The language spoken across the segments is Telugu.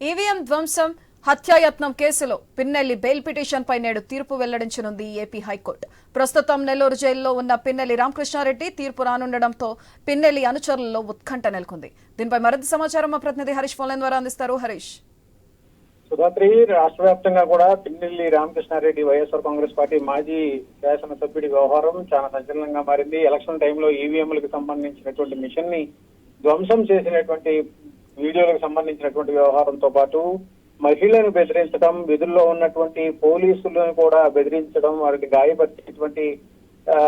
ఈవీఎం ధ్వంసం హత్యాయత్నం కేసులో పిన్నెల్లి బెయిల్ పిటిషన్ పై నేడు తీర్పు వెల్లడించనుంది ఏపీ హైకోర్టు. ప్రస్తుతం నెల్లూరు జైల్లో ఉన్న పిన్నెల్లి రామకృష్ణారెడ్డి తీర్పు రానుండడంతో పిన్నెల్లి అనుచరులలో ఉత్కంఠ నెలకొంది. దీనిపై మరింత సమాచారం మా ప్రతినిధి హరీష్ ఫోన్లైన్ ద్వారా అందిస్తారు. హరీష్. సుధాత్రి రాష్ట్ర వ్యాప్తంగా కూడా Pinnelli Ramakrishna Reddy YSR Congress party మాజీ శాసనసభ్యుడి వ్యవహారం చాలా సంచలనంగా మారింది. ఎలక్షన్ టైంలో ఈవీఎంలకు సంబంధించినటువంటి మిషన్ని ధ్వంసం చేసినటువంటి వీడియోలకు సంబంధించినటువంటి వ్యవహారంతో పాటు మహిళలను బెదిరించడం విధుల్లో ఉన్నటువంటి పోలీసులను కూడా బెదిరించడం వారికి గాయపరిచేటువంటి ఆ,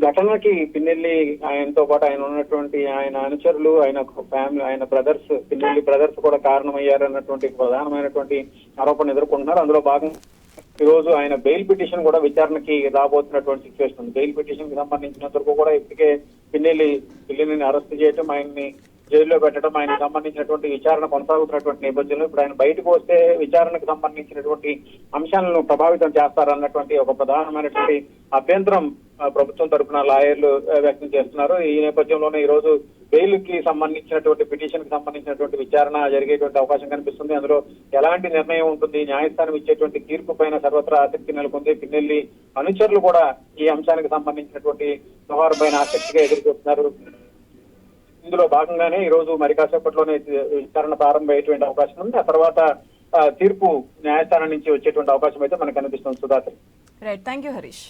ఘటనకి పిన్నెల్లి ఆయనతో పాటు ఆయన ఉన్నటువంటి ఆయన అనుచరులు ఆయన ఫ్యామిలీ ఆయన బ్రదర్స్ పిన్నెల్లి బ్రదర్స్ కూడా కారణమయ్యారు అన్నటువంటి ప్రధానమైనటువంటి ఆరోపణ ఎదుర్కొంటున్నారు. అందులో భాగం ఈ రోజు ఆయన బెయిల్ పిటిషన్ కూడా విచారణకి రాబోతున్నటువంటి సిచ్యువేషన్ ఉంది. బెయిల్ పిటిషన్కి సంబంధించినంత వరకు కూడా ఇప్పటికే పిన్నెల్లి పిల్లల్ని అరెస్ట్ చేయటం ఆయన్ని జైల్లో పెట్టడం ఆయనకు సంబంధించినటువంటి విచారణ కొనసాగుతున్నటువంటి నేపథ్యంలో ఇప్పుడు ఆయన బయటకు వస్తే విచారణకు సంబంధించినటువంటి అంశాలను ప్రభావితం చేస్తారన్నటువంటి ఒక ప్రధానమైనటువంటి అభ్యంతరం ప్రభుత్వం తరపున లాయర్లు వ్యక్తం చేస్తున్నారు. ఈ నేపథ్యంలోనే ఈ రోజు బెయిల్కి సంబంధించినటువంటి పిటిషన్కి సంబంధించినటువంటి విచారణ జరిగేటువంటి అవకాశం కనిపిస్తుంది. అందులో ఎలాంటి నిర్ణయం ఉంటుంది న్యాయస్థానం ఇచ్చేటువంటి తీర్పు పైన సర్వత్రా ఆసక్తి నెలకొంది. పిన్నెల్లి అనుచరులు కూడా ఈ అంశానికి సంబంధించినటువంటి వ్యవహారం పైన ఆసక్తిగా ఎదురు చూస్తున్నారు ఇందులో భాగంగానే ఈ రోజు మరి కాసేపట్లోనే విచారణ ప్రారంభమయ్యేటువంటి అవకాశం ఉంది. ఆ తర్వాత తీర్పు న్యాయస్థానం నుంచి వచ్చేటువంటి అవకాశం అయితే మనకు కనిపిస్తుంది. Sudhakar. Right thank you Harish